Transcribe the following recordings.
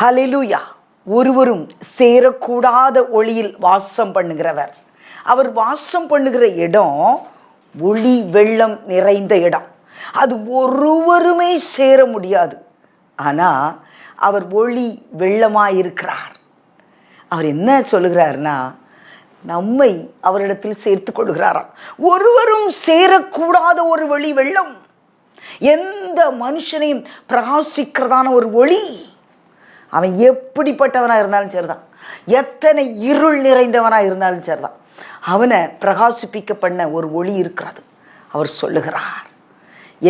ஹலிலுயா ஒருவரும் சேரக்கூடாத ஒளியில் வாசம் பண்ணுகிறவர். அவர் வாசம் பண்ணுகிற இடம் ஒளி வெள்ளம் நிறைந்த இடம். அது ஒருவருமே சேர முடியாது. ஆனால் அவர் ஒளி வெள்ளமாக இருக்கிறார் அவர் என்ன சொல்லுகிறார்னா நம்மை அவரிடத்தில் சேர்த்து கொள்கிறாராம் ஒருவரும் சேரக்கூடாத ஒரு ஒளி வெள்ளம். எந்த மனுஷனையும் பிரகாசிக்கிறதான ஒரு ஒளி. அவன் எப்படிப்பட்டவனா இருந்தாலும் சரிதான். எத்தனை இருள் நிறைந்தவனா இருந்தாலும் சரிதான். அவனை பிரகாசிப்பிக்க பண்ண ஒரு ஒளி இருக்கிறது. அவர் சொல்லுகிறார்.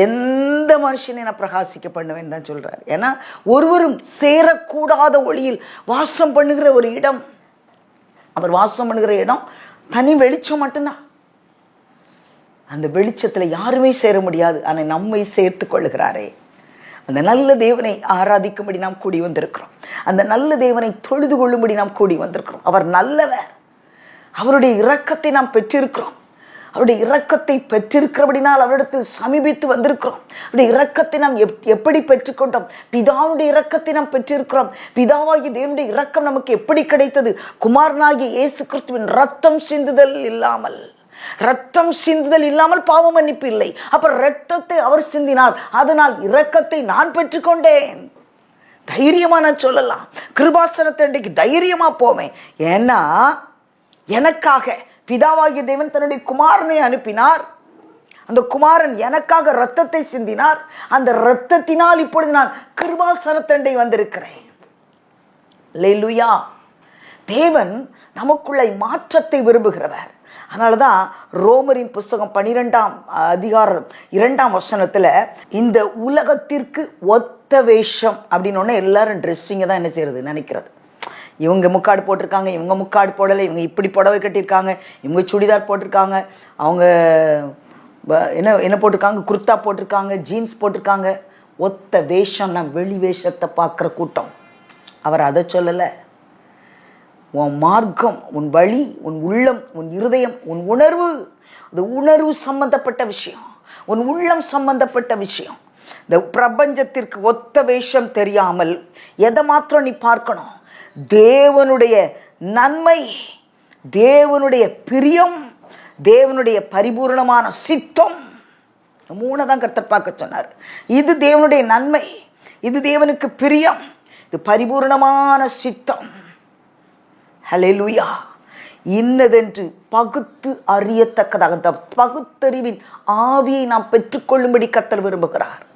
எந்த மனுஷனை நான் பிரகாசிக்க பண்ணுவேன் தான் சொல்கிறார் ஏன்னா ஒருவரும் சேரக்கூடாத ஒளியில் வாசம் பண்ணுகிற ஒரு இடம் அவர் வாசம் பண்ணுகிற இடம் தனி வெளிச்சம் மட்டும்தான். அந்த வெளிச்சத்தில் யாருமே சேர முடியாது. ஆனால் நம்மை சேர்த்து கொள்ளுகிறாரே. அந்த நல்ல தேவனை ஆராதிக்கும்படி நாம் கூடி வந்திருக்கிறோம். அந்த நல்ல தேவனை தொழுது கொள்ளும்படி நாம் கூடி வந்திருக்கிறோம். அவர் நல்லவர். அவருடைய இரக்கத்தை நாம் பெற்றிருக்கிறோம். அவருடைய இரக்கத்தை பெற்றிருக்கிறபடினால் அவரிடத்தில் சமீபித்து வந்திருக்கிறோம். அவருடைய இரக்கத்தை நாம் எப் எப்படி பெற்றுக்கொண்டோம்? பிதாவுடைய இரக்கத்தை நாம் பெற்றிருக்கிறோம். பிதாவாகிய தேவனுடைய இரக்கம் நமக்கு எப்படி கிடைத்தது? குமாரனாகிய இயேசு கிறிஸ்துவின் ரத்தம் சிந்துதல் இல்லாமல். ரத்தம் சிந்துதல் இல்லாமல் பாவ மன்னிப்பு இல்லை. அப்ப ரத்தத்தை அவர் சிந்தினால் அதனால் இரக்கத்தை நான் பெற்றுக்கொண்டேன். தைரியமா நான் சொல்லலாம். கிருபாசனத்தை இன்றைக்கு தைரியமா போவேன். ஏன்னா எனக்காக பிதாவாகிய தேவன் தன்னுடைய குமாரனை அனுப்பினார். அந்த குமாரன் எனக்காக ரத்தத்தை சிந்தினார். அந்த ரத்தத்தினால் இப்பொழுது நான் கிருபாசனத்தண்டை வந்திருக்கிறேன். லெலுயா தேவன் நமக்குள்ளே மாற்றத்தை விரும்புகிறவர். அதனால தான் ரோமரின் புஸ்தகம் பனிரெண்டாம் அதிகாரம் இரண்டாம் வசனத்தில் இந்த உலகத்திற்கு ஒத்த வேஷம் அப்படின்னோடனே எல்லாரும் ட்ரெஸ்ஸிங்கை தான் என்ன செய்யறது நினைக்கிறது. இவங்க முக்காடு போட்டிருக்காங்க இவங்க முக்காடு போடலை இவங்க இப்படி புடவை கட்டியிருக்காங்க இவங்க சுடிதார் போட்டிருக்காங்க அவங்க என்ன என்ன போட்டிருக்காங்க குர்தா போட்டிருக்காங்க ஜீன்ஸ் போட்டிருக்காங்க. ஒத்த வேஷம்னா வெளி வேஷத்தை பார்க்குற கூட்டம். அவர் அதை சொல்லலை. உன் மார்க்கம் உன் வழி உன் உள்ளம் உன் இருதயம் உன் உணர்வு அது உணர்வு சம்பந்தப்பட்ட விஷயம். உன் உள்ளம் சம்பந்தப்பட்ட விஷயம். இந்த பிரபஞ்சத்திற்கு ஒத்த வேஷம் தெரியாமல் எதை மாத்திரம் நீ பார்க்கணும்? தேவனுடைய நன்மை தேவனுடைய பிரியம் தேவனுடைய பரிபூரணமான சித்தம். இந்த மூணை தான் கர்த்தர் பார்க்க சொன்னார். இது தேவனுடைய நன்மை இது தேவனுக்கு பிரியம் இது பரிபூரணமான சித்தம். ஹalleluya. இன்னதென்று பகுத்து அறியத்தக்கதாக அந்த பகுத்தறிவின் ஆவியை நாம் பெற்றுக்கொள்ளும்படி கத்தல் விரும்புகிறார்.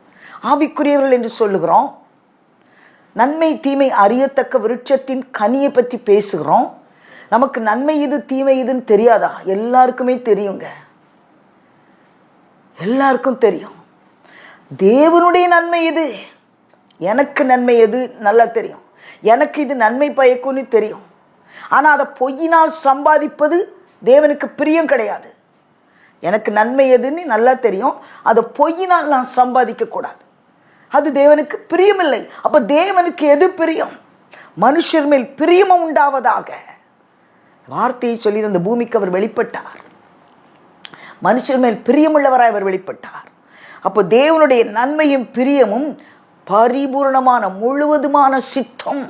ஆவிக்குரியவர்கள் என்று சொல்லுகிறோம். நன்மை தீமை அறியத்தக்க விருட்சத்தின் கனியை பற்றி பேசுகிறோம். நமக்கு நன்மை இது தீமை இதுன்னு தெரியாதா? எல்லாருக்குமே தெரியுங்க. எல்லாருக்கும் தெரியும். தேவனுடைய நன்மை இது எனக்கு நன்மை எது? நல்லா தெரியும். எனக்கு இது நன்மை பயக்கும்னு தெரியும். ஆனால் அதை பொய்யினால் சம்பாதிப்பது தேவனுக்கு பிரியம் கிடையாது. எனக்கு நன்மை எதுன்னு நல்லா தெரியும். அதை பொய்யினால் நான் சம்பாதிக்கக்கூடாது அது தேவனுக்கு பிரியமில்லை. அப்போ தேவனுக்கு எது பிரியம்? மனுஷர் மேல் பிரியமும் உண்டாவதாக. வார்த்தையை சொல்லி அந்த பூமிக்கு அவர் வெளிப்பட்டார். மனுஷர் மேல் பிரியமுள்ளவராய் அவர் வெளிப்பட்டார். அப்போ தேவனுடைய நன்மையும் பிரியமும் பரிபூர்ணமான முழுவதுமான சித்தம்.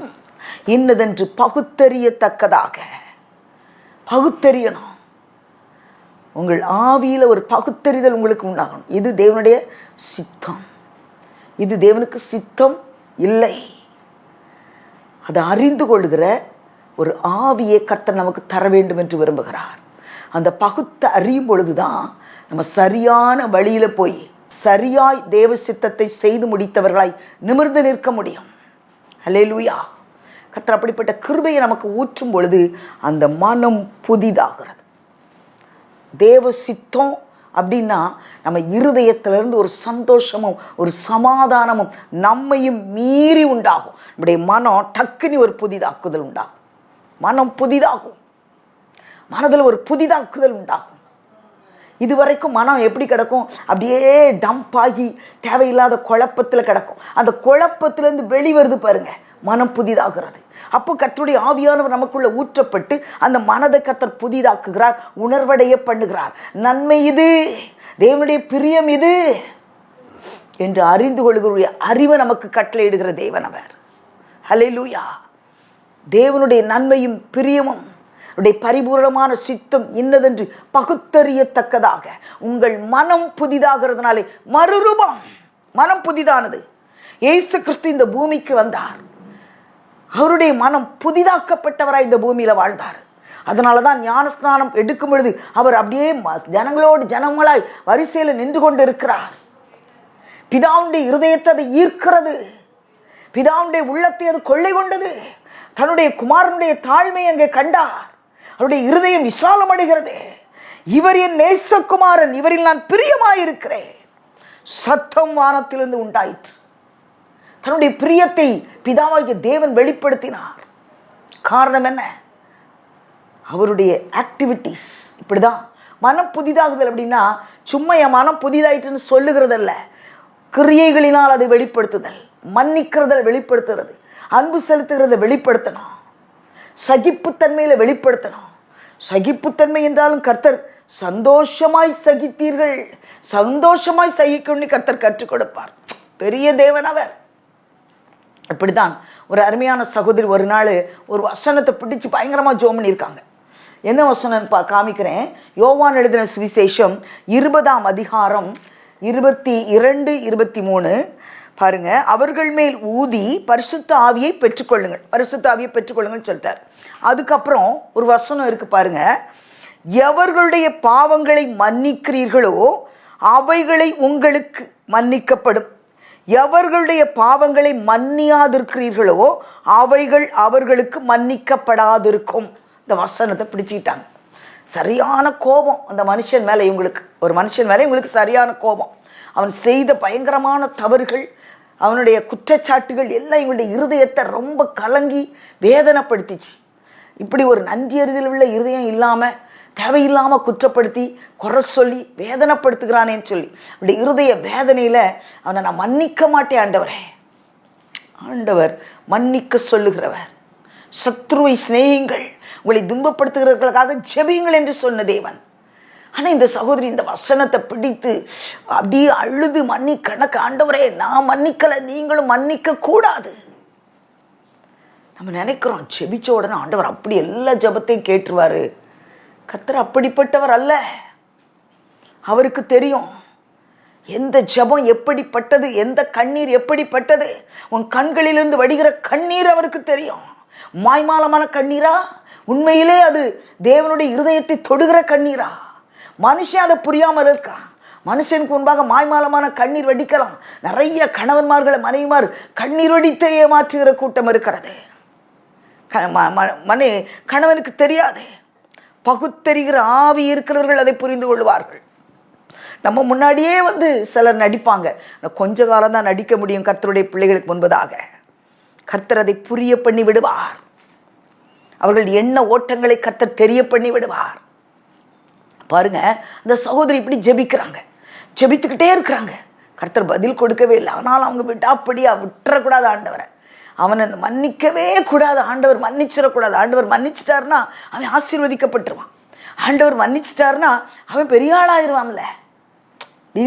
இன்னதென்று பகுத்தறியத்தக்கதாக. பகுத்தறியணும். உங்கள் ஆவியில ஒரு பகுத்தறிதல் உங்களுக்கு உண்டாகணும். இது தேவனுடைய சித்தம். இது தேவனுக்கு சித்தம் இல்லை. அதை அறிந்து கொள்கிற ஒரு ஆவியை கர்த்தர் நமக்கு தர வேண்டும் என்று விரும்புகிறார். அந்த பகுத்த அறியும் பொழுதுதான் நம்ம சரியான வழியில போய் சரியாய் தேவ சித்தத்தை செய்து முடித்தவர்களாய் நிமிர்ந்து நிற்க முடியும். அல்லேலூயா கர்த்தர் அப்படிப்பட்ட கிருபையை நமக்கு ஊற்றும் பொழுது அந்த மனம் புதிதாகிறது. தேவ சித்தம் அப்படின்னா நம்ம இருதயத்திலிருந்து ஒரு சந்தோஷமும் ஒரு சமாதானமும் நம்மையும் மீறி உண்டாகும். நம்முடைய மனம் டக்குனி ஒரு புதிதாக்குதல் உண்டாகும். மனம் புதிதாகும். மனதில் ஒரு புதிதாக்குதல் உண்டாகும். இது வரைக்கும் மனம் எப்படி கிடக்கும்? அப்படியே டம்ப் ஆகி தேவையில்லாத குழப்பத்தில் கிடக்கும். அந்த குழப்பத்திலேருந்து வெளிவருது பாருங்க. மனம் புதிதாகிறது. அப்போ கத்தருடைய ஆவியானவர் நமக்குள்ள ஊற்றப்பட்டு அந்த மனதை கத்தர் புதிதாக்குகிறார் உணர்வடைய பண்ணுகிறார். நன்மை இது தேவனுடைய பிரியம் இது என்று அறிந்து கொள்கிற அறிவை நமக்கு கட்டளையிடுகிற தேவன் அவர். ஹalleluya. தேவனுடைய நன்மையும் பிரியமும் உடைய பரிபூரணமான சித்தம் இன்னதென்று பகுத்தறியத்தக்கதாக. உங்கள் மனம் புதிதாகிறதுனாலே மறுரூபம் மனம் புதிதானது. இயேசு கிறிஸ்து இந்த பூமிக்கு வந்தார். அவருடைய மனம் புதிதாக்கப்பட்டவராக இந்த பூமியில் வாழ்ந்தார். அதனால தான் ஞானஸ்நானம் எடுக்கும் பொழுது அவர் அப்படியே ஜனங்களோடு ஜனங்களாய் வரிசையில் நின்று கொண்டு இருக்கிறார் பிதாவுடைய இருதயத்தை அது ஈர்க்கிறது. பிதாவுடைய உள்ளத்தை அது கொள்ளை கொண்டது. தன்னுடைய குமாரனுடைய தாழ்மை அங்கே கண்டார். அவருடைய இருதயம் விசாலமடைகிறது இவர் என் நேசகுமாரன் இவரில் நான் பிரியமாயிருக்கிறேன். சத்தம் வானத்திலிருந்து உண்டாயிற்று. தன்னுடைய பிரியத்தை பிதாவாகிய தேவன் வெளிப்படுத்தினார். காரணம் என்ன? அவருடைய ஆக்டிவிட்டீஸ் இப்படிதான். மனம் புதிதாகுதல் அப்படின்னா சும்மா என் மனம் புதிதாயிட்டுன்னு சொல்லுகிறதல்ல. கிரியைகளினால் அதை வெளிப்படுத்துதல். மன்னிக்கிறத வெளிப்படுத்துறது. அன்பு செலுத்துகிறத வெளிப்படுத்தணும். சகிப்புத்தன்மையில வெளிப்படுத்தணும். சகிப்புத்தன்மை என்றாலும் கர்த்தர் சந்தோஷமாய் சகித்தீர்கள். சந்தோஷமாய் சகிக்கணும்னு கர்த்தர் கற்றுக் கொடுப்பார். பெரிய தேவன் அவர். இப்படிதான் ஒரு அருமையான சகோதரி ஒரு நாள் ஒரு வசனத்தை பிடிச்சு பயங்கரமாக ஜோம் பண்ணியிருக்காங்க. என்ன வசனம் பா காமிக்கிறேன்? யோவான் எழுதின சுவிசேஷம் இருபதாம் அதிகாரம் இருபத்தி இரண்டு இருபத்தி மூணு. பாருங்க அவர்கள் மேல் ஊதி பரிசுத்த ஆவியை பெற்றுக்கொள்ளுங்கள். பரிசுத்த ஆவியை பெற்றுக்கொள்ளுங்கள்னு சொல்லிட்டார். அதுக்கப்புறம் ஒரு வசனம் இருக்கு பாருங்க. எவர்களுடைய பாவங்களை மன்னிக்கிறீர்களோ அவைகளை உங்களுக்கு மன்னிக்கப்படும். எவர்களுடைய பாவங்களை மன்னியாதிருக்கிறீர்களோ அவைகள் அவர்களுக்கு மன்னிக்கப்படாதிருக்கும். இந்த வசனத்தை பிடிச்சிக்கிட்டாங்க. சரியான கோபம் அந்த மனுஷன் மேலே இவங்களுக்கு. ஒரு மனுஷன் மேலே இவங்களுக்கு சரியான கோபம். அவன் செய்த பயங்கரமான தவறுகள் அவனுடைய குற்றச்சாட்டுகள் எல்லாம் இவங்களுடைய இருதயத்தை ரொம்ப கலங்கி வேதனைப்படுத்திச்சு. இப்படி ஒரு நன்றி அறிதல் உள்ள இருதயம் இல்லாமல் தேவையில்லாம குற்றப்படுத்தி குறை சொல்லி வேதனைப்படுத்துகிறானேன்னு சொல்லி. அப்படி இருதய வேதனையில அவனை நான் மன்னிக்க மாட்டேன் ஆண்டவரே. ஆண்டவர் மன்னிக்க சொல்லுகிறவர். சத்ருவை சிநேகிங்கள் உங்களை துன்பப்படுத்துகிறவர்களுக்காக ஜெபியுங்கள் என்று சொன்ன தேவன். ஆனால் இந்த சகோதரி இந்த வசனத்தை பிடித்து அப்படியே அழுது மன்னி கணக்கு ஆண்டவரே நான் மன்னிக்கலை நீங்களும் மன்னிக்க கூடாது நம்ம நினைக்கிறோம் ஜெபிச்ச உடனே ஆண்டவர் அப்படி எல்லா ஜெபத்தையும் கேட்டுருவாரு. கர்த்தர் அப்படிப்பட்டவர் அல்ல. அவருக்கு தெரியும் எந்த ஜெபம் எப்படிப்பட்டது எந்த கண்ணீர் எப்படிப்பட்டது. உன் கண்களிலிருந்து வடிகிற கண்ணீர் அவருக்கு தெரியும். மாய்மாலமான கண்ணீரா? உண்மையிலே அது தேவனுடைய இருதயத்தை தொடுகிற கண்ணீரா? மனுஷன் அதை புரியாமல் இருக்கான். மனுஷனுக்கு முன்பாக மாய்மாலமான கண்ணீர் வடிக்கலாம். நிறைய கணவன்மார்களை மனைவிமார் கண்ணீர் வடித்தே ஏமாற்றுகிற கூட்டம் இருக்கிறது. க- ம- ம- மனை கணவனுக்கு தெரியாது. பகுத்தறிகிற ஆவி இருக்கிறவர்கள் அதை புரிந்து கொள்வார்கள். நம்ம முன்னாடியே வந்து சிலர் நடிப்பாங்க. கொஞ்ச காலம் தான் நடிக்க முடியும் கர்த்தருடைய பிள்ளைகளுக்கு முன்பதாக. கர்த்தர் அதை புரிய பண்ணி விடுவார். அவர்கள் எண்ண ஓட்டங்களை கர்த்தர் தெரிய பண்ணி விடுவார். பாருங்க அந்த சகோதரி இப்படி ஜெபிக்கிறாங்க. ஜெபித்துக்கிட்டே இருக்கிறாங்க. கர்த்தர் பதில் கொடுக்கவே இல்லை. ஆனால் அவங்க விட்டாப்படியா விட்டுறக்கூடாது ஆண்டவரை. அவனை மன்னிக்கவே கூடாது. ஆண்டவர் மன்னிச்சிடக்கூடாது. ஆண்டவர் மன்னிச்சிட்டாருன்னா அவன் ஆசீர்வதிக்கப்பட்டுருவான். ஆண்டவர் மன்னிச்சிட்டாருன்னா அவன் பெரிய ஆளாயிருவான்ல.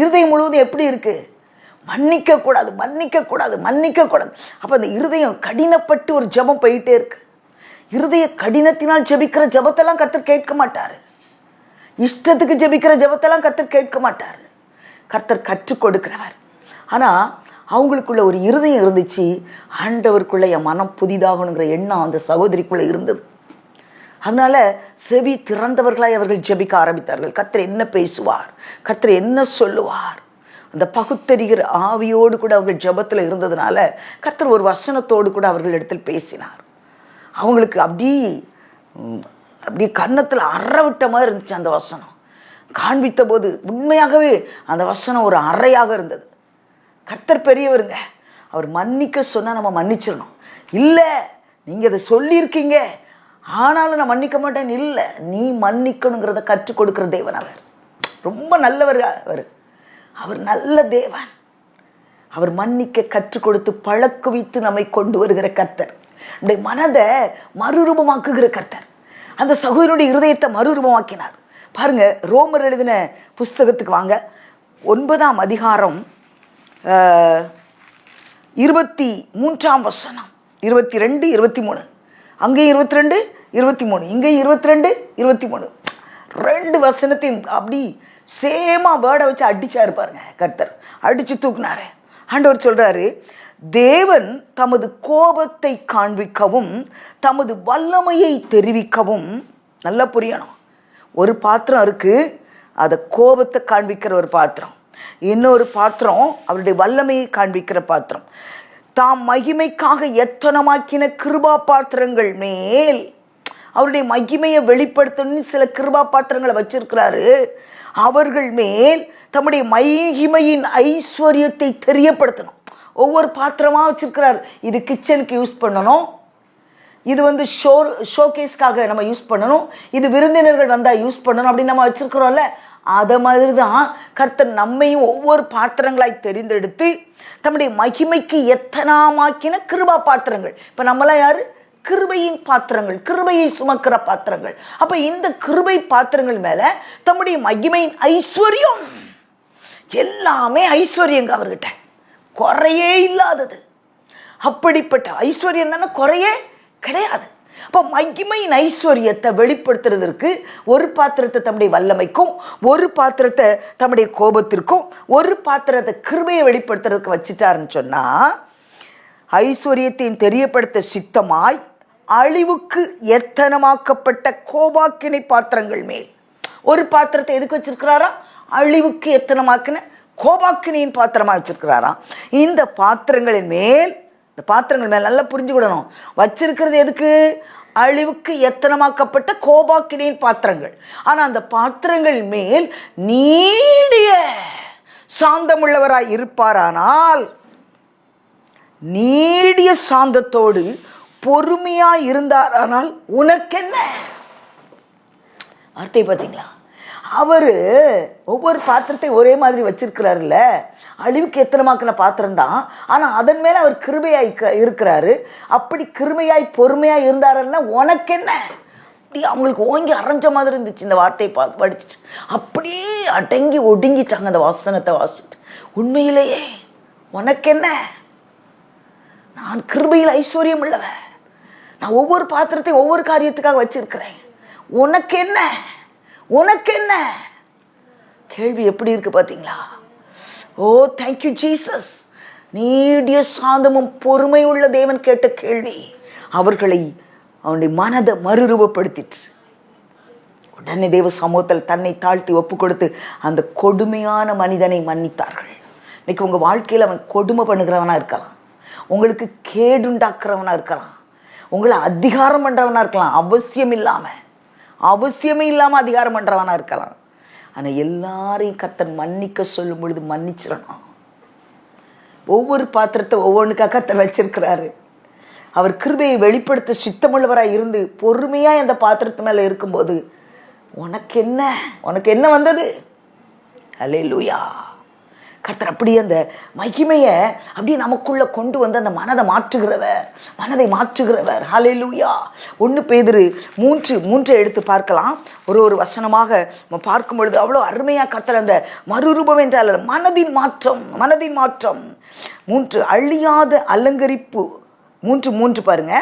இருதயம் முழுவதும் எப்படி இருக்கு? மன்னிக்க கூடாது மன்னிக்க கூடாது மன்னிக்க கூடாது அந்த இருதயம் கடினப்பட்டு ஒரு ஜெபம் போயிட்டே இருக்கு. இருதய கடினத்தினால் ஜெபிக்கிற ஜெபத்தெல்லாம் கர்த்தர் கேட்க மாட்டார். இஷ்டத்துக்கு ஜெபிக்கிற ஜெபத்தெல்லாம் கர்த்தர் கேட்க மாட்டார். கர்த்தர் கற்றுக் கொடுக்கிறவர். ஆனால் அவங்களுக்குள்ள ஒரு இருதயம் இருந்துச்சு. ஆண்டவருக்குள்ள என் மனம் புதிதாகணுங்கிற எண்ணம் அந்த சகோதரிக்குள்ள இருந்தது. அதனால செவி திறந்தவர்களாய் அவர்கள் ஜெபிக்க ஆரம்பித்தார்கள். கத்தர் என்ன பேசுவார்? கத்தர் என்ன சொல்லுவார்? அந்த பகுத்தறிகிற ஆவியோடு கூட அவர்கள் ஜபத்தில் இருந்ததுனால கத்தர் ஒரு வசனத்தோடு கூட அவர்கள் இடத்தில் பேசினார். அவங்களுக்கு அப்படி அப்படி கன்னத்தில் அறவிட்ட மாதிரி இருந்துச்சு அந்த வசனம். காண்பித்த போது உண்மையாகவே அந்த வசனம் ஒரு அறையாக இருந்தது. கர்த்தர் பெரியவருங்க. அவர் மன்னிக்க சொன்னால் நம்ம மன்னிச்சிடணும். இல்லை நீங்கள் அதை சொல்லியிருக்கீங்க. ஆனாலும் நான் மன்னிக்க மாட்டேன். இல்லை நீ மன்னிக்கணுங்கிறத கற்றுக் கொடுக்கிற தேவன் அவர். ரொம்ப நல்லவர் அவர். அவர் நல்ல தேவன். அவர் மன்னிக்க கற்றுக் கொடுத்து பழக்குவித்து நம்மை கொண்டு வருகிற கர்த்தர். நம்முடைய மனதை மறுரூபமாக்குகிற கர்த்தர். அந்த சகோதரனுடைய இருதயத்தை மறுரூபமாக்கினார். பாருங்க ரோமர் எழுதின புஸ்தகத்துக்கு வாங்க. ஒன்பதாம் அதிகாரம் இருபத்தி மூன்றாம் வசனம். இருபத்தி ரெண்டு இருபத்தி மூணு அங்கேயும் இருபத்தி ரெண்டு இருபத்தி மூணு இங்கேயும் இருபத்தி ரெண்டு இருபத்தி மூணு ரெண்டு வசனத்தையும் அப்படி சேமாக வேர்டை வச்சு அடிச்சாரு பாருங்க கர்த்தர். அடித்து தூக்குனாரு. ஆண்டவர் சொல்கிறாரு தேவன் தமது கோபத்தை காண்பிக்கவும் தமது வல்லமையை தெரிவிக்கவும். நல்லா புரியணும். ஒரு பாத்திரம் இருக்கு அதை கோபத்தை காண்பிக்கிற ஒரு பாத்திரம். இன்னொரு பாத்திரம் அவருடைய வல்லமையை காண்பிக்கிற பாத்திரம். தாம் மகிமைக்காக எத்தனமாக்கின கிருபா பாத்திரங்கள் மேல். அவருடைய மகிமையை வெளிப்படுத்தணும்னு சில கிருபா பாத்திரங்களை வச்சிருக்கிறாரு. அவர்கள் மேல் தம்முடைய மகிமையின் ஐஸ்வர்யத்தை தெரியப்படுத்தணும். ஒவ்வொரு பாத்திரமா வச்சிருக்கிறார். இது கிச்சனுக்கு யூஸ் பண்ணணும். இது வந்து ஷோ ஷோகேஸ்க்காக நம்ம யூஸ் பண்ணணும். இது விருந்தினர்கள் வந்தால் யூஸ் பண்ணணும் அப்படின்னு நம்ம வச்சிருக்கிறோம்ல. அதை மாதிரி தான் கர்த்தர் நம்மையும் ஒவ்வொரு பாத்திரங்களாய் தெரிந்தெடுத்து தம்முடைய மகிமைக்கு எத்தனாமாக்கின கிருபா பாத்திரங்கள். இப்போ நம்மளாம் யார்? கிருபையின் பாத்திரங்கள் கிருபையை சுமக்கிற பாத்திரங்கள். அப்போ இந்த கிருபை பாத்திரங்கள் மேலே தம்முடைய மகிமையின் ஐஸ்வர்யம். எல்லாமே ஐஸ்வர்யங்க அவர்கிட்ட. குறையே இல்லாதது. அப்படிப்பட்ட ஐஸ்வர்யம் தானே குறையே கிடையாது. அப்போ மகிமையின் ஐஸ்வர்யத்தை வெளிப்படுத்துறதற்கு ஒரு பாத்திரத்தை தம்முடைய வல்லமைக்கும் ஒரு பாத்திரத்தை தம்முடைய கோபத்திற்கும் ஒரு பாத்திரத்தை கிருபையை வெளிப்படுத்துறதுக்கு வச்சுட்டாருன்னு சொன்னா ஐஸ்வர்யத்தையும் தெரியப்படுத்த சித்தமாய் அழிவுக்கு எத்தனமாக்கப்பட்ட கோபாக்கினை பாத்திரங்கள் மேல். ஒரு பாத்திரத்தை எதுக்கு வச்சிருக்கிறாரா? அழிவுக்கு எத்தனமாக்கின கோபாக்கினியின் பாத்திரமா வச்சிருக்கிறாராம் இந்த பாத்திரங்களின் மேல் இந்த பாத்திரங்கள் மேலே நல்லா புரிஞ்சுக்கிடணும் வச்சிருக்கிறது எதுக்கு? அழிவுக்கு எத்தனமாக்கப்பட்ட கோபாக்கினியின் பாத்திரங்கள். ஆனால் அந்த பாத்திரங்கள் மேல் நீடிய சாந்தமுள்ளவராய் இருப்பாரானால் நீடிய சாந்தத்தோடு பொறுமையாக இருந்தாரானால் உனக்கென்ன? வார்த்தை பார்த்தீங்களா? அவர் ஒவ்வொரு பாத்திரத்தை ஒரே மாதிரி வச்சிருக்கிறாருல்ல? அழிவுக்கு எத்தனமாக்கின பாத்திரம் தான் ஆனால் அதன் மேலே அவர் கிருமையாய் இருக்க- இருக்கிறாரு. அப்படி கிருமையாய் பொறுமையாக இருந்தாருன்னா உனக்கு என்ன அப்படி அவங்களுக்கு ஓங்கி அரைஞ்ச மாதிரி இருந்துச்சு இந்த வார்த்தையை பா படிச்சுட்டு. அப்படியே அடங்கி ஒடுங்கிட்டாங்க அந்த வாசனத்தை வாசிட்டு உண்மையிலேயே உனக்கு என்ன நான் கிருபையில் ஐஸ்வர்யம் உள்ளவன். நான் ஒவ்வொரு பாத்திரத்தையும் ஒவ்வொரு காரியத்துக்காக வச்சிருக்கிறேன். உனக்கு என்ன உனக்கு என்ன கேள்வி எப்படி இருக்கு பார்த்தீங்களா ஓ தேங்க்யூ ஜீசஸ் நீடிய சாந்தமும் பொறுமை உள்ள தேவன் கேட்ட கேள்வி. அவர்களை அவனுடைய மனதை மறுரூபப்படுத்திட்டு உடனே தேவ சமூகத்தில் தன்னை தாழ்த்தி ஒப்பு கொடுத்து அந்த கொடுமையான மனிதனை மன்னித்தார்கள். இன்னைக்கு உங்கள் வாழ்க்கையில் அவன் கொடுமை பண்ணுகிறவனாக இருக்கலாம். உங்களுக்கு கேடுண்டாக்குறவனாக இருக்கலாம். உங்களை அதிகாரம் பண்ணுறவனாக இருக்கலாம். அவசியம் இல்லாமல் அவசியமே இல்லாமல் அதிகாரம் பண்றவனா இருக்கலாம். ஆனால் எல்லாரையும் கத்தன் மன்னிக்க சொல்லும் பொழுது மன்னிச்சிடணும். ஒவ்வொரு பாத்திரத்தை ஒவ்வொன்றுக்காக கத்தர் வச்சிருக்கிறாரு. அவர் கிருபையை வெளிப்படுத்த சித்தமுள்ளவராக இருந்து பொறுமையாக அந்த பாத்திரத்து மேலே இருக்கும்போது உனக்கு என்ன? உனக்கு என்ன வந்தது? அலே லூயா கர்த்தர் அப்படியே அந்த மகிமையை அப்படியே நமக்குள்ளே கொண்டு வந்து அந்த மனதை மாற்றுகிறவர் மனதை மாற்றுகிறவர். ஹலே லூயா ஒன்று பேதிரு மூன்று மூன்றை எடுத்து பார்க்கலாம். ஒரு ஒரு வசனமாக நம்ம பார்க்கும் பொழுது அவ்வளோ அருமையாக கர்த்தர் அந்த மறுரூபம் என்றால் மனதின் மாற்றம் மனதின் மாற்றம். மூன்று அழியாத அலங்கரிப்பு. மூன்று மூன்று பாருங்க.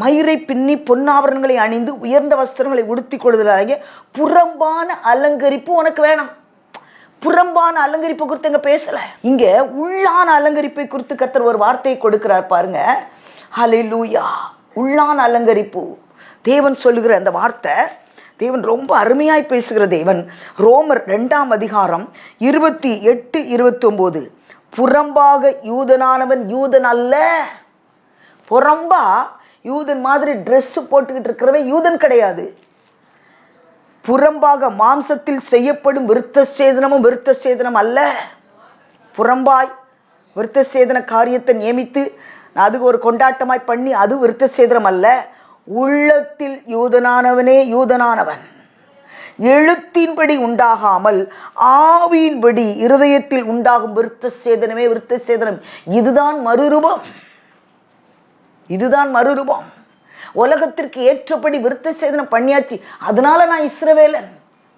மயிரை பின்னி பொன்னாபரணங்களை அணிந்து உயர்ந்த வஸ்திரங்களை உடுத்தி கொள்வதாகிய புறம்பான அலங்கரிப்பு உனக்கு வேணாம். புறம்பான அலங்கரிப்பு குறித்து இங்கே பேசலை. இங்கே உள்ளான அலங்கரிப்பை குறித்து கத்துற ஒரு வார்த்தையை கொடுக்கிறார் பாருங்க. லூயா உள்ளான அலங்கரிப்பு. தேவன் சொல்லுகிற அந்த வார்த்தை தேவன் ரொம்ப அருமையாய் பேசுகிற தேவன். ரோமர் ரெண்டாம் அதிகாரம் இருபத்தி எட்டு இருபத்தி ஒம்பது புறம்பாக யூதனானவன் யூதன் அல்ல. புறம்பா யூதன் மாதிரி ட்ரெஸ்ஸு போட்டுக்கிட்டு இருக்கிறவன் யூதன் கிடையாது. புறம்பாக மாம்சத்தில் செய்யப்படும் விருத்த சேதனமும் விருத்த சேதனம் அல்ல. புறம்பாய் விருத்த சேதன காரியத்தை நியமித்து அதுக்கு ஒரு கொண்டாட்டமாய் பண்ணி அது விருத்த சேதனம் அல்ல. உள்ளத்தில் யூதனானவனே யூதனானவன். எழுத்தின்படி உண்டாகாமல் ஆவியின்படி இருதயத்தில் உண்டாகும் விருத்த சேதனமே விருத்த சேதனம் இதுதான் மறுரூபம். இதுதான் மறுரூபம். உலகத்திற்கு ஏற்றபடி விருத்த சேதனம் பண்ணியாச்சு. அதனால நான் இஸ்ரவேலன்.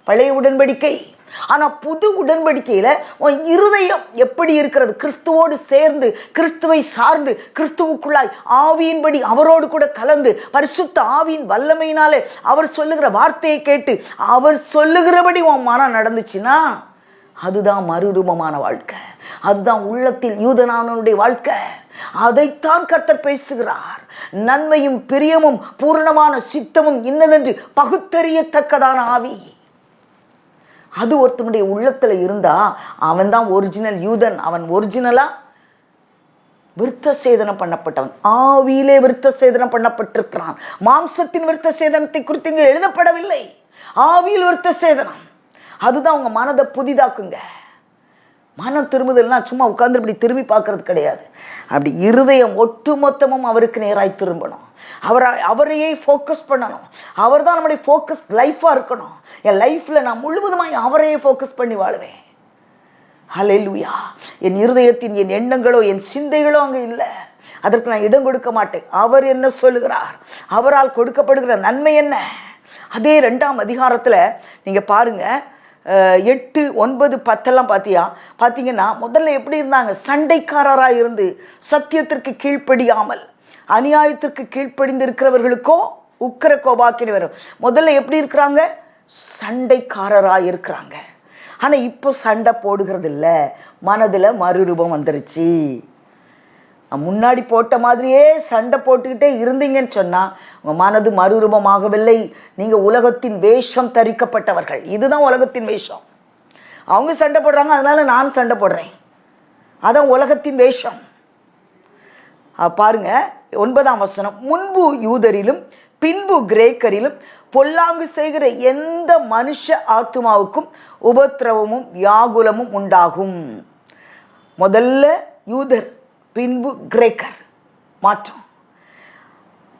பழைய உடன்படிக்கை. ஆனா புது உடன்படிக்கையில உன் இருதயம் எப்படி இருக்கிறது? கிறிஸ்துவோடு சேர்ந்து கிறிஸ்துவை சார்ந்து கிறிஸ்துவுக்குள்ளாய் ஆவியின்படி அவரோடு கூட கலந்து பரிசுத்த ஆவியின் வல்லமையினாலே அவர் சொல்லுகிற வார்த்தையை கேட்டு அவர் சொல்லுகிறபடி உன் மனம் நடந்துச்சுன்னா அதுதான் மறுரூபமான வாழ்க்கை. அதுதான் உள்ளத்தில் யூதனானவனுடைய வாழ்க்கை. அதைத்தான் கர்த்தர் பேசுகிறார். நன்மையும் பிரியமும் பூரணமான சித்தமும் இன்னதென்று பகுத்தறியத்தக்கதான ஆவி. அது ஒருத்தனுடைய உள்ளத்துல இருந்தா அவன் தான் ஒரிஜினல் யூதன் அவன் ஒரிஜினலா விருத்த சேதனம் பண்ணப்பட்டவன். ஆவியிலே விருத்த சேதனம் பண்ணப்பட்டிருக்கிறான். மாம்சத்தின் விருத்த சேதனத்தை குறித்து இங்கே எழுதப்படவில்லை. ஆவியில் விருத்த சேதனம் அதுதான் உங்க மனதை புதிதாக்குங்க. மனம் திரும்புதல்னால் சும்மா உட்காந்து இப்படி திரும்பி பார்க்கறது கிடையாது. அப்படி இருதயம் ஒட்டுமொத்தமும் அவருக்கு நேராய் திரும்பணும். அவரை அவரையே ஃபோக்கஸ் பண்ணணும். அவர் தான் நம்முடைய ஃபோக்கஸ் லைஃப்பாக இருக்கணும். என் லைஃப்பில் நான் முழுவதுமாய் அவரையே ஃபோக்கஸ் பண்ணி வாழுவேன். ஹalleluya என் இருதயத்தின் என் எண்ணங்களோ என் சிந்தைகளோ அங்கே இல்லை. அதற்கு நான் இடம் கொடுக்க மாட்டேன். அவர் என்ன சொல்லுகிறார்? அவரால் கொடுக்கப்படுகிற நன்மை என்ன? அதே ரெண்டாம் அதிகாரத்தில் நீங்கள் பாருங்க. எட்டு ஒன்பது பத்தெல்லாம் பார்த்தியா பார்த்தீங்கன்னா முதல்ல எப்படி இருந்தாங்க? சண்டைக்காரராக இருந்து சத்தியத்திற்கு கீழ்ப்படியாமல் அநியாயத்திற்கு கீழ்ப்படிந்து இருக்கிறவர்களுக்கோ உக்கர கோபாக்கினு வரும். முதல்ல எப்படி இருக்கிறாங்க? சண்டைக்காரராக இருக்கிறாங்க. ஆனால் இப்போ சண்டை போடுகிறது இல்லை மனதில் மறுரூபம் வந்துருச்சு. முன்னாடி போட்ட மாதிரியே சண்டை போட்டுக்கிட்டே இருந்தீங்கன்னு சொன்னால் உங்கள் மனது மறுரூபமாகவில்லை. நீங்கள் உலகத்தின் வேஷம் தரிக்கப்பட்டவர்கள். இதுதான் உலகத்தின் வேஷம். அவங்க சண்டை போடுறாங்க அதனால் நான் சண்டை போடுறேன். அதான் உலகத்தின் வேஷம். பாருங்க ஒன்பதாம் வசனம். முன்பு யூதரிலும் பின்பு கிரேக்கரிலும் பொல்லாங்கு செய்கிற எந்த மனுஷ ஆத்மாவுக்கும் உபத்திரவமும் வியாகுலமும் உண்டாகும். முதல்ல யூதர் பின்பு கிரேக்கர். மாற்றம்.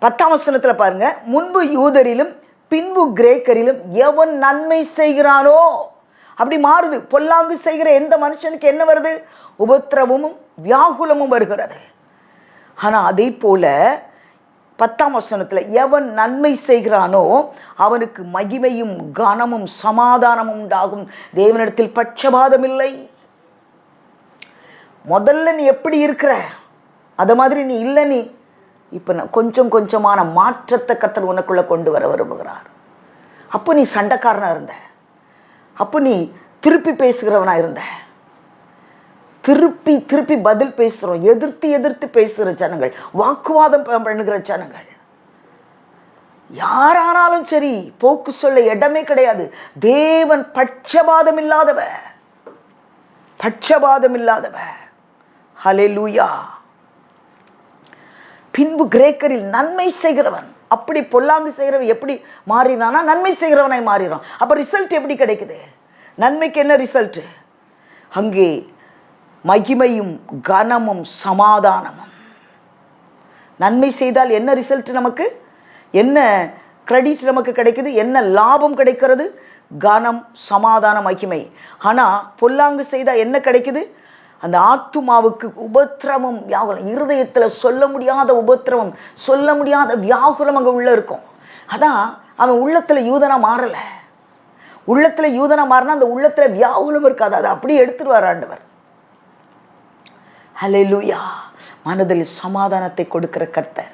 பத்தாம் வசனத்தில் பாருங்க முன்பு யூதரிலும் பின்பு கிரேக்கரிலும் எவன் நன்மை செய்கிறானோ? அப்படி மாறுது. பொல்லாங்கு செய்கிற எந்த மனுஷனுக்கு என்ன வருது? உபத்திரவமும் வியாகுலமும் வருகிறது. ஆனால் அதே போல பத்தாம் வசனத்தில் எவன் நன்மை செய்கிறானோ அவனுக்கு மகிமையும் கனமும் சமாதானமும் உண்டாகும். தேவனிடத்தில் பட்சபாதம் இல்லை முதல்ல நீ எப்படி இருக்கிற? அதை மாதிரி நீ இல்லை நீ. இப்ப நான் கொஞ்சம் கொஞ்சமான மாற்றத்தை கத்தர் உனக்குள்ள கொண்டு வர விரும்புகிறார். அப்போ நீ சண்டைக்காரனா இருந்த. அப்போ நீ திருப்பி பேசுகிறவனா இருந்த. திருப்பி திருப்பி பதில் பேசுறோம். எதிர்த்து எதிர்த்து பேசுகிற ஜனங்கள். வாக்குவாதம் பண்ணுகிற ஜனங்கள். யாரானாலும் சரி போக்கு சொல்ல இடமே கிடையாது. தேவன் பட்சபாதம் இல்லாதவ பட்சபாதம் இல்லாதவ ஹalleluya. பின்பு கிரேக்கரில் நன்மை செய்கிறவன். அப்படி பொல்லாங்கு செய்கிறவன் எப்படி மாறினானா? நன்மை செய்கிறவனாய் மாறிறான். அப்போ ரிசல்ட் எப்படி கிடைக்குது? நன்மைக்கு என்ன ரிசல்ட்டு அங்கே மகிமையும் கனமும் சமாதானமும். நன்மை செய்தால் என்ன ரிசல்ட் நமக்கு? என்ன கிரெடிட் நமக்கு கிடைக்குது? என்ன லாபம் கிடைக்கிறது? கனம் சமாதான மகிமை. ஆனால் பொல்லாங்கு செய்தால் என்ன கிடைக்குது? அந்த ஆத்துமாவுக்கு உபத்திரவம் வியாகுலம் இருதயத்துல சொல்ல முடியாத உபத்திரவம் சொல்ல முடியாத வியாகுலம் அங்க உள்ள இருக்கும். அதான் அவன் உள்ளத்துல யூதனா மாறலை. உள்ளத்துல யூதனா மாறினா அந்த உள்ளத்துல வியாகுலம் இருக்காது அதை அப்படியே எடுத்துருவார் ஆண்டவர். ஹalleluya. மனதில் சமாதானத்தை கொடுக்கிற கர்த்தர்.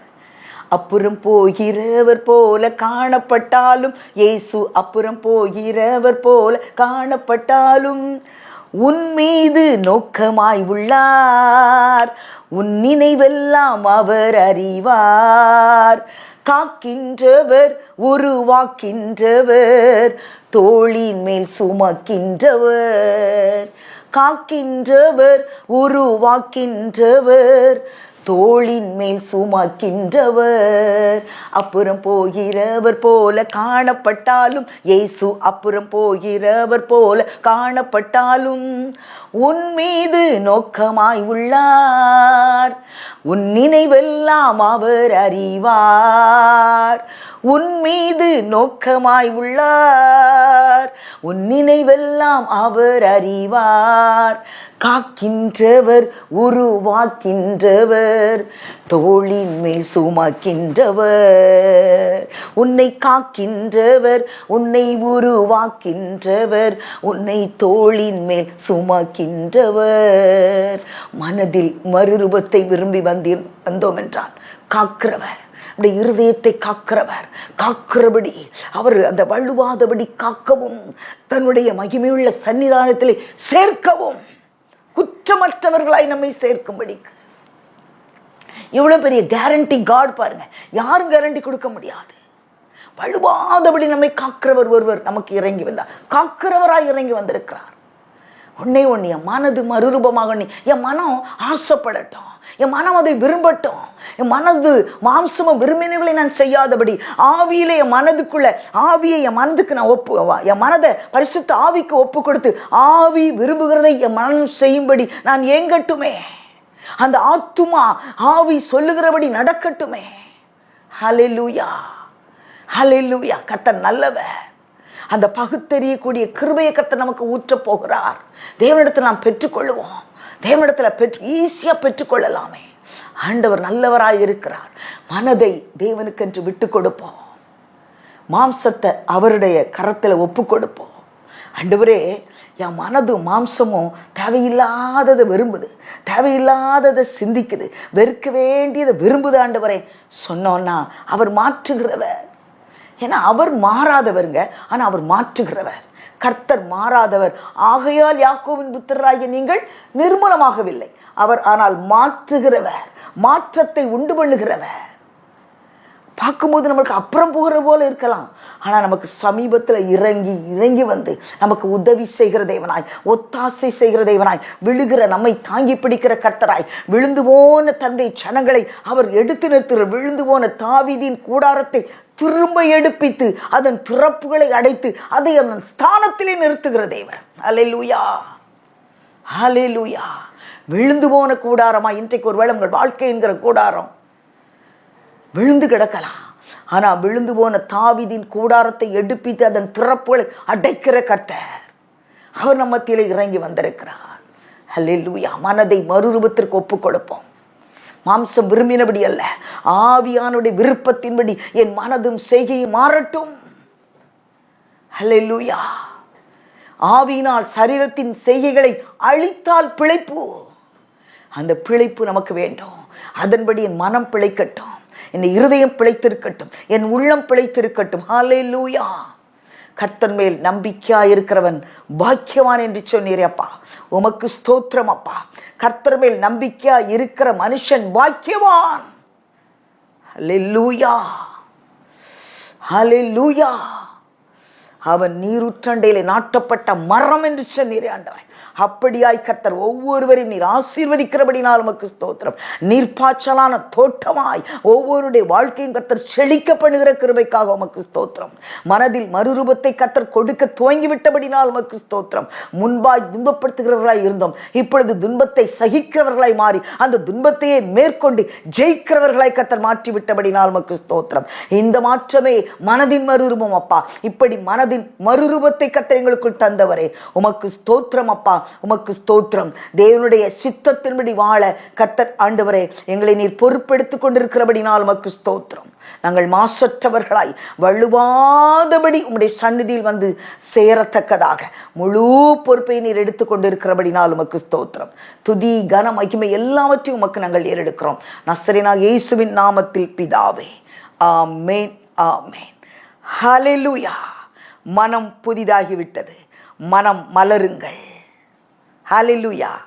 அப்புறம் போகிறவர் போல காணப்பட்டாலும் ஏசு அப்புறம் போகிறவர் போல காணப்பட்டாலும் உன் மீது நோக்கமாய் உள்ளார். உன் நினைவெல்லாம் அவர் அறிவார். காக்கின்றவர் உருவாக்கின்றவர். தோளின் மேல் சுமக்கின்றவர். காக்கின்றவர் உருவாக்கின்றவர். தோளின் மேல் சுமக்கின்றவர். அப்புறம் போகிறவர் போல காணப்பட்டாலும் இயேசு அப்புறம் போகிறவர் போல காணப்பட்டாலும் உன் மீது நோக்கமாய் உள்ளார். உன் நினைவெல்லாம் அவர் அறிவார். உன் மீது நோக்கமாய் உள்ளார். உன் நினைவெல்லாம் அவர் அறிவார். காக்கின்றவர் உருவாக்கின்றவர். தோளின் மேல் சுமக்கின்றவர். உன்னை காக்கின்றவர் உன்னை உருவாக்கின்றவர். உன்னை தோளின் மேல் சுமக்கின்றவர். மனதில் மறுரூபத்தை விரும்பி வந்தி வந்தோம் என்றால் காக்கிறவர் நம்முடைய இருதயத்தை காக்கிறவர் காக்கிறபடி அவர் அந்த வள்ளுவாதபடி காக்கவும் தன்னுடைய மகிமையுள்ள சன்னிதானத்திலே சேர்க்கவும் குற்றமற்றவர்களாய் நம்மை சேர்க்கும்படி. இவ்வளவு பெரிய கேரண்டி காட் பாருங்க. யாரும் கேரண்டி கொடுக்க முடியாது. வலுவாதபடி நம்மை காக்கிறவர் ஒருவர் நமக்கு இறங்கி வந்தார் காக்கிறவராய் இறங்கி வந்திருக்கிறார். உன்னே ஒன்று என் மனது மறுரூபமாக என் மனம் ஆசைப்படட்டும். என் மனம் அதை விரும்பட்டும். என் மனது மாம்சமும் விரும்பினவர்களை நான் செய்யாதபடி ஆவியில என் மனதுக்குள்ள ஆவியை என் மனதுக்கு நான் ஒப்பு என் மனதை பரிசுத்த ஆவிக்கு ஒப்பு கொடுத்து ஆவி விரும்புகிறதை என் மனம் செய்யும்படி நான் ஏங்கட்டுமே. அந்த ஆத்துமா ஆவி சொல்லுகிறபடி நடக்கட்டுமே. ஹலெலூயா ஹலெலூயா கத்தர் நல்லவர். அந்த பகுத்தறியக்கூடிய கிருபையை கத்தை நமக்கு ஊற்றப் போகிறார். தேவனிடத்தில் நாம் பெற்றுக்கொள்வோம். தேவனிடத்தில் பெற்று ஈஸியாக பெற்றுக்கொள்ளலாமே. ஆண்டவர் நல்லவராக இருக்கிறார். மனதை தேவனுக்கென்று விட்டு கொடுப்போம். மாம்சத்தை அவருடைய கரத்தில் ஒப்பு கொடுப்போம். ஆண்டவரே என் மனது மாம்சமும் தேவையில்லாததை விரும்புது. தேவையில்லாததை சிந்திக்குது. வெறுக்க வேண்டியதை விரும்புது ஆண்டவரே. சொன்னோன்னா அவர் மாற்றுகிறவர். ஏன்னா அவர் மாறாதவருங்க ஆனால் அவர் மாற்றுகிறவர். கர்த்தர் மாறாதவர். ஆகையால் யாக்கோவின் புத்திரராகிய நீங்கள் நிர்மூலமாகவில்லை. அவர் ஆனால் மாற்றுகிறவர் மாற்றத்தை உண்டு பண்ணுகிறவர். பார்க்கும்போது நம்மளுக்கு அப்புறம் போகிற போல இருக்கலாம். ஆனால் நமக்கு சமீபத்தில் இறங்கி இறங்கி வந்து நமக்கு உதவி செய்கிற தேவனாய் ஒத்தாசை செய்கிற தேவனாய் விழுகிற நம்மை தாங்கி பிடிக்கிற கர்த்தராய் விழுந்து போன தந்தை சனங்களை அவர் எடுத்து நிறுத்துகிற விழுந்து போன தாவிதின் கூடாரத்தை திரும்ப எடுப்பித்து அதன் பிறப்புகளை அடைத்து அதை அதன் ஸ்தானத்திலே நிறுத்துகிற தேவன். அலையலூயா அலையலூயா விழுந்து போன கூடாரமா? இன்றைக்கு ஒருவேளை உங்கள் வாழ்க்கை என்கிற கூடாரம். விழுந்து கிடக்கலாம். ஆனா விழுந்து போன தாவிதின் கூடாரத்தை எடுப்பித்து அதன் திறப்புகளை அடைக்கிற கர்த்தர் அவர் நம்ம இறங்கி வந்திருக்கிறார். அல்லூயா மனதை மறுரூபத்திற்கு ஒப்புக் கொடுப்போம் மாம்சம் விரும்பினபடி அல்ல. ஆவியானுடைய விருப்பத்தின்படி என் மனதும் செய்கையும் மாறட்டும். அல்லேலூயா ஆவியினால் சரீரத்தின் செய்கைகளை அழித்தால் பிழைப்பு. அந்த பிழைப்பு நமக்கு வேண்டும். அதன்படி என் மனம் பிழைக்கட்டும். என் இருதயம் பிழைத்திருக்கட்டும். என் உள்ளம் பிழைத்திருக்கட்டும். ஹாலே லூயா கர்த்தன் மேல் நம்பிக்கையா இருக்கிறவன் பாக்கியவான் என்று சொன்னீரே அப்பா. உமக்கு ஸ்தோத்திரம் அப்பா. கர்த்தர் மேல் நம்பிக்கையா இருக்கிற மனுஷன் பாக்கியவான். ஹalleluya. ஹalleluya. அவன் நீருற்றண்டையிலே நாட்டப்பட்ட மரம் என்று சொன்னீரே ஆண்டவன் அப்படியாய் கத்தர் ஒவ்வொருவரையும் நீர் ஆசீர்வதிக்கிறபடினால் உமக்கு ஸ்தோத்திரம். நீர்ப்பாய்ச்சலான தோட்டமாய் ஒவ்வொருடைய வாழ்க்கையும் கத்தர் செழிக்க பண்ணுகிற கிருபைக்காக உமக்கு ஸ்தோத்திரம். மனதில் மறுரூபத்தை கத்தர் கொடுக்க துவங்கி விட்டபடினால் உமக்கு ஸ்தோத்திரம். முன்பாய் துன்பப்படுத்துகிறவர்களாய் இருந்தோம். இப்பொழுது துன்பத்தை சகிக்கிறவர்களாய் மாறி அந்த துன்பத்தையே மேற்கொண்டு ஜெயிக்கிறவர்களாய் கத்தர் மாற்றி விட்டபடினால் உமக்கு ஸ்தோத்திரம். இந்த மாற்றமே மனதின் மறுரூபம் அப்பா. இப்படி மனதின் மறுரூபத்தை கத்தர் எங்களுக்குள் தந்தவரே. உமக்கு ஸ்தோத்திரம் அப்பா. உமக்கு ஸ்தோத்திரம். தேவனுடைய சித்தத்தின்படி வாழ கத்தர் ஆண்டவரே எங்களை நீர் பொறுப்பெடுத்துக் கொண்டிருக்கிறபடினால் உமக்கு ஸ்தோத்திரம். நாங்கள் மாசற்றவர்களாய் வலுவாதபடி உம்முடைய சந்நிதியில் வந்து சேரத்தக்கதாக முழு பொறுப்பை நீர் எடுத்துக்கொண்டிருக்கிறபடினால் உமக்கு ஸ்தோத்திரம். துதி கன மகிமை எல்லாவற்றையும் உமக்கு நாங்கள் ஏறெடுக்கிறோம். நசரினா இயேசுவின் நாமத்தில் பிதாவே. ஆமேன் ஆமேன். ஹalleluya. மனம் புதிதாகிவிட்டது. மனம் மலருங்கள். Hallelujah.